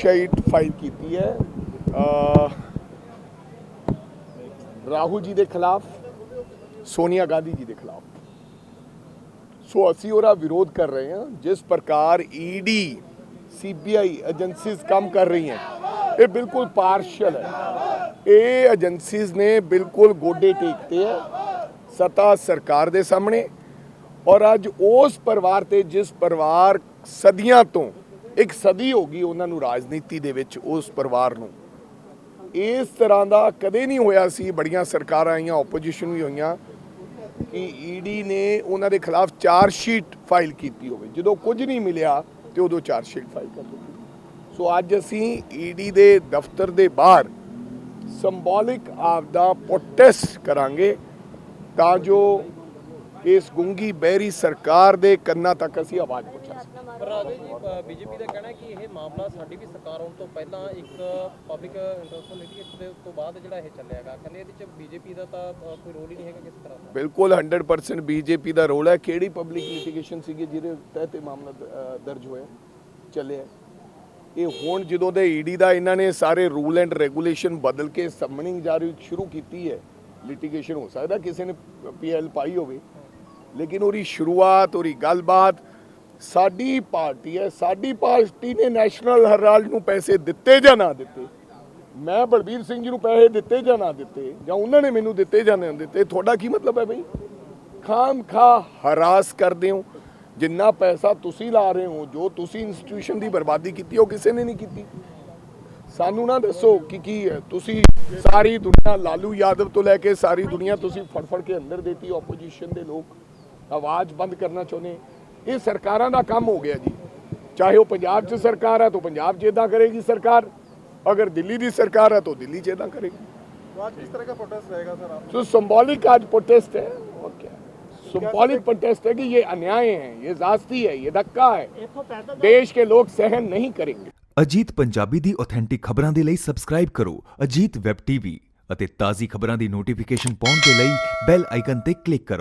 Sheet file ਕੀਤੀ ਹੈ। ਰਾਹੁਲ ਜੀ ਦੇ ਖਿਲਾਫ, ਸੋਨੀਆ ਗਾਂਧੀ ਜੀ ਦੇ ਖਿਲਾਫ। ਸੋ ਅਸੀਂ ਉਹਦਾ ਵਿਰੋਧ ਕਰ ਰਹੇ ਹਾਂ, ਜਿਸ ਪ੍ਰਕਾਰ ਈਡੀ ਸੀਬੀਆਈ ਏਜੰਸੀਜ਼ ਕੰਮ ਕਰ ਰਹੀਆਂ ਇਹ ਬਿਲਕੁਲ ਪਾਰਸ਼ਲ ਹੈ। ਇਹ ਏਜੰਸੀਜ਼ ਨੇ ਬਿਲਕੁਲ ਗੋਡੇ ਟੇਕਤੇ ਹੈ, ਸਤਾ ਸਰਕਾਰ ਦੇ ਸਾਹਮਣੇ। ਔਰ ਅੱਜ ਉਸ ਪਰਿਵਾਰ ਤੇ, ਜਿਸ ਪਰਿਵਾਰ ਸਦੀਆਂ ਤੋਂ ਇੱਕ ਸਦੀ ਹੋ ਗਈ ਉਹਨਾਂ ਨੂੰ ਰਾਜਨੀਤੀ ਦੇ ਵਿੱਚ, ਉਸ ਪਰਿਵਾਰ ਨੂੰ। ਇਸ ਤਰ੍ਹਾਂ ਦਾ ਕਦੇ ਨਹੀਂ ਹੋਇਆ ਸੀ, ਬੜੀਆਂ ਸਰਕਾਰਾਂ ਆਈਆਂ ਆਪੋਜੀਸ਼ਨ ਵੀ ਹੋਈਆਂ, ਕਿ ਈਡੀ ਨੇ ਉਹਨਾਂ ਦੇ ਖਿਲਾਫ ਚਾਰ ਸ਼ੀਟ ਫਾਈਲ ਕੀਤੀ ਹੋਵੇ। ਜਦੋਂ ਕੁਝ ਨਹੀਂ ਮਿਲਿਆ, ਤੇ ਉਦੋਂ ਚਾਰ ਸ਼ੀਟ ਫਾਈਲ ਕਰ ਦਿੱਤੀ। ਸੋ ਅੱਜ ਅਸੀਂ ਈਡੀ ਦੇ ਦਫ਼ਤਰ ਦੇ ਬਾਹਰ ਸਿੰਬੋਲਿਕ ਆਪਦਾ ਪ੍ਰੋਟੈਸਟ ਕਰਾਂਗੇ, ਤਾਂ ਜੋ ਇਸ ਗੁੰਗੀ ਬਹਿਰੀ ਸਰਕਾਰ ਦੇ ਕੰਨਾਂ ਤੱਕ ਅਸੀਂ ਆਵਾਜ਼ ਪਹੁੰਚਾ ਸਕੀਏ ਰਾਜੇ ਜੀ ਬੀਜੇਪੀ ਦਾ ਕਹਿਣਾ ਕਿ ਇਹ ਮਾਮਲਾ ਸਾਡੀ ਵੀ ਸਰਕਾਰ ਆਉਣ ਤੋਂ ਪਹਿਲਾਂ ਇੱਕ ਪਬਲਿਕ ਇੰਟਰਸਟ ਦੇ ਤੋਂ ਬਾਅਦ ਜਿਹੜਾ ਇਹ ਚੱਲਿਆਗਾ ਕਹਿੰਦੇ ਇਹਦੇ ਚ ਬੀਜੇਪੀ ਦਾ ਤਾਂ ਕੋਈ ਰੋਲ ਹੀ ਨਹੀਂ ਹੈਗਾ ਕਿਸੇ ਤਰ੍ਹਾਂ ਦਾ। ਬਿਲਕੁਲ 100% ਬੀਜੇਪੀ ਦਾ ਰੋਲ ਹੈ। ਕਿਹੜੀ ਪਬਲਿਕ ਲਿਟੀਗੇਸ਼ਨ ਸੀਗੀ ਜਿਹਦੇ ਤਹਿਤ ਇਹ ਮਾਮਲਾ ਦਰਜ ਹੋਇਆ ਚੱਲਿਆ? ਇਹ ਹੁਣ ਜਦੋਂ ਦੇ ਈਡੀ ਦਾ ਇਹਨਾਂ ਨੇ ਸਾਰੇ ਰੂਲ ਐਂਡ ਰੈਗੂਲੇਸ਼ਨ ਬਦਲ ਕੇ ਸਮਨਿੰਗ ਜਾਰੀ ਸ਼ੁਰੂ ਕੀਤੀ ਹੈ ਲਿਟੀਗੇਸ਼ਨ ਹੋ ਸਕਦਾ ਕਿਸੇ ਨੇ ਪੀਐਲ ਪਾਈ ਹੋਵੇ। ਲੇਕਿਨ ਉਹਦੀ ਸ਼ੁਰੂਆਤ, ਉਹਦੀ ਗੱਲਬਾਤ ਸਾਡੀ ਪਾਰਟੀ ਹੈ, ਸਾਡੀ ਪਾਰਟੀ ਨੇ ਨੈਸ਼ਨਲ ਹੈਰਾਲਡ ਨੂੰ ਪੈਸੇ ਦਿੱਤੇ ਜਾਂ ਨਾ ਦਿੱਤੇ? ਮੈਂ ਬਲਬੀਰ ਸਿੰਘ ਜੀ ਨੂੰ ਪੈਸੇ ਦਿੱਤੇ ਜਾਂ ਨਾ ਦਿੱਤੇ? ਜਾਂ ਉਹਨਾਂ ਨੇ ਮੈਨੂੰ ਦਿੱਤੇ ਜਾਂ ਨਾ ਦਿੱਤੇ? ਤੁਹਾਡਾ ਕੀ ਮਤਲਬ ਹੈ ਬਈ? ਖਾਮ ਖਾ ਹਰਾਸ ਕਰਦੇ ਹੋ। ਜਿੰਨਾ ਪੈਸਾ ਤੁਸੀਂ ਲਾ ਰਹੇ ਹੋ, ਜੋ ਤੁਸੀਂ ਇੰਸਟੀਟਿਊਸ਼ਨ ਦੀ ਬਰਬਾਦੀ ਕੀਤੀ, ਉਹ ਕਿਸੇ ਨੇ ਨਹੀਂ ਕੀਤੀ। ਸਾਨੂੰ ਨਾ ਦੱਸੋ ਕਿ ਕੀ ਹੈ? ਤੁਸੀਂ ਸਾਰੀ ਦੁਨੀਆ ਲਾਲੂ ਯਾਦਵ ਤੋਂ ਲੈ ਕੇ ਸਾਰੀ ਦੁਨੀਆ ਤੁਸੀਂ ਫੜ ਫੜ ਕੇ ਅੰਦਰ ਦੇਤੀ ਆਪੋਜੀਸ਼ਨ ਦੇ ਲੋਕ। ਆਵਾਜ਼ ਬੰਦ ਕਰਨਾ ਚਾਹੁੰਦੇ ਇਹ ਸਰਕਾਰਾਂ ਦਾ ਕੰਮ ਹੋ ਗਿਆ ਜੀ ਚਾਹੇ ਉਹ ਪੰਜਾਬ 'ਚ ਸਰਕਾਰ ਹੈ ਤਾਂ ਪੰਜਾਬ 'ਚ ਇਦਾਂ ਕਰੇਗੀ ਸਰਕਾਰ ਅਗਰ ਦਿੱਲੀ ਦੀ ਸਰਕਾਰ ਹੈ ਤਾਂ ਦਿੱਲੀ 'ਚ ਇਦਾਂ ਕਰੇਗੀ तो आज किस तरह का प्रोटेस्ट रहेगा सर आप तो सिंबॉलिक आज प्रोटेस्ट है और क्या सिंबॉलिक प्रोटेस्ट है कि ये अन्याय है ये जास्ती है ये धक्का है देश के लोग सहन नहीं करेंगे ਅਜੀਤ ਪੰਜਾਬੀ ਦੀ ਆਥੈਂਟਿਕ ਖਬਰਾਂ ਦੇ ਲਈ ਸਬਸਕ੍ਰਾਈਬ ਕਰੋ ਅਜੀਤ ਵੈਬ ਟੀਵੀ ਅਤੇ ਤਾਜ਼ੀ ਖਬਰਾਂ ਦੀ ਨੋਟੀਫਿਕੇਸ਼ਨ ਪਾਉਣ ਦੇ ਲਈ ਬੈਲ ਆਈਕਨ ਤੇ ਕਲਿੱਕ ਕਰੋ